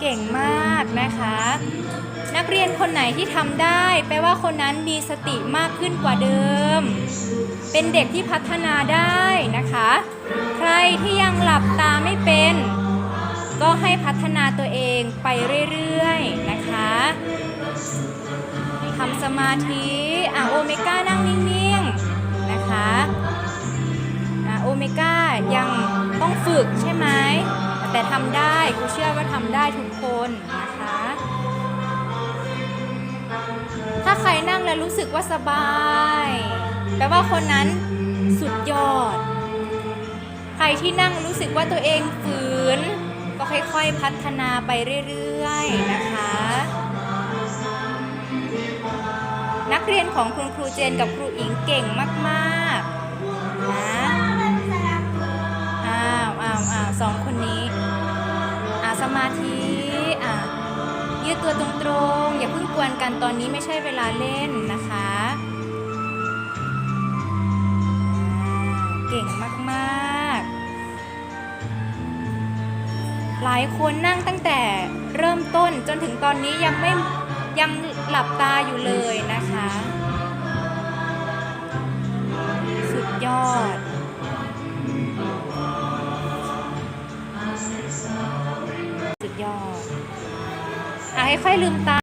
เก่งมากนะคะ นักเรียนคนไหนที่ทำได้ แปลว่าคนนั้นมีสติมากขึ้นกว่าเดิม เป็นเด็กที่พัฒนาได้นะคะ ใครที่ยังหลับตาไม่เป็น ก็ให้พัฒนาตัวเองไปเรื่อยๆนะคะทำสมาธิอะโอเมก้านั่งนิ่งๆนะคะอะโอเมก้ายังต้องฝึกใช่ไหมแต่ทำได้ครูเชื่อว่า ทำได้ทุกคนนะคะ ถ้าใครนั่งแล้วรู้สึกว่าสบาย แปลว่าคนนั้นสุดยอด ใครที่นั่งรู้สึกว่าตัวเองฝืน ก็ค่อยๆพัฒนาไปเรื่อยๆนะคะ นักเรียนของคุณครูเจนกับครูอิงเก่งมากๆนะอ้าวอ้าวอ้าวสองคนนี้ มาธิอ่ายืดตัวตรงๆ อย่าเพิ่งกวนกันตอนนี้ไม่ใช่เวลาเล่นนะคะ เก่งมากๆ หลายคนนั่งตั้งแต่เริ่มต้นจนถึงตอนนี้ยังไม่ยังหลับตาอยู่เลยนะคะ ยอดอะค่อยๆลืมตา